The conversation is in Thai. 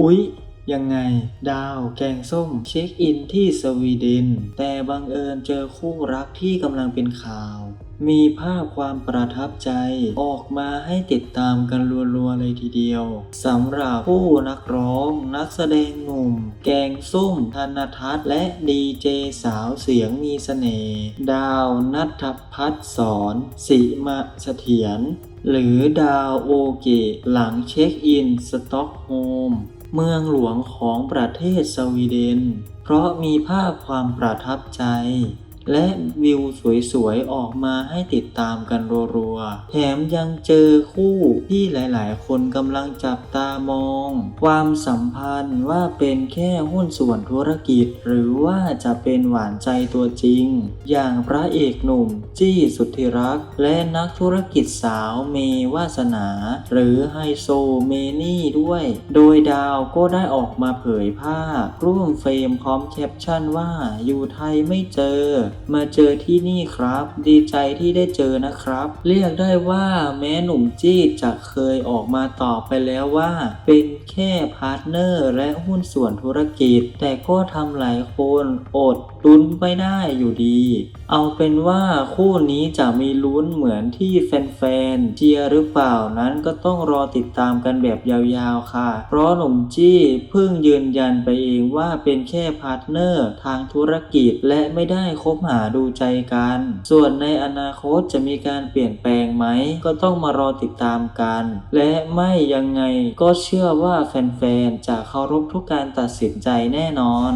อุ๊ย ยังไง ดาวแกงส้มเช็คอินที่สวีเดน แต่บังเอิญเจอคู่รักที่กำลังเป็นข่าว มีภาพความประทับใจออกมาให้ติดตามกันรัวๆเลยทีเดียวสำหรับผู้นักร้องนักแสดงหนุ่ม แกงส้มธนทัศน์และดีเจสาวเสียงมีเสน่ห์ดาวนัทพัฒสอนสิมาเสถียรหรือดาวโอเกะหลังเช็คอินสต็อกโฮม เมืองหลวงของประเทศสวีเดน เพราะมีภาพความประทับใจ และวิวสวยๆ ออกมาให้ติดตามกันรัวๆ แถมยังเจอคู่ที่หลายๆ คนกำลังจับตามอง ความสัมพันธ์ว่าเป็นแค่หุ้นส่วนธุรกิจ หรือว่าจะเป็นหวานใจตัวจริง อย่างพระเอกหนุ่ม จี้สุทธิรักษ์และนักธุรกิจสาวเมวาสนา หรือไฮโซเมนี่ด้วย โดยดาวก็ได้ออกมาเผยภาพร่วมเฟรมพร้อมแคปชั่นว่าอยู่ไทยไม่เจอมาเจอที่นี่ครับ ดีใจที่ได้เจอนะครับ เรียกได้ว่าแม้หนุ่มจี้จะเคยออกมาตอบไปแล้วว่า เป็นแค่พาร์ทเนอร์และหุ้นส่วนธุรกิจ แต่ก็ทำหลายคนอด ลุ้นไม่ได้อยู่ดี เอาเป็นว่าคู่นี้จะมีลุ้นเหมือนที่แฟนๆเชียร์หรือเปล่านั้นก็ต้องรอติดตามกันแบบยาวๆค่ะ เพราะหนุ่มจี้เพิ่งยืนยันไปเองว่าเป็นแค่พาร์ทเนอร์ทางธุรกิจและไม่ได้คบหาดูใจกัน ส่วนในอนาคตจะมีการเปลี่ยนแปลงไหม ก็ต้องมารอติดตามกัน และไม่ยังไงก็เชื่อว่าแฟนๆจะเคารพทุกการตัดสินใจแน่นอน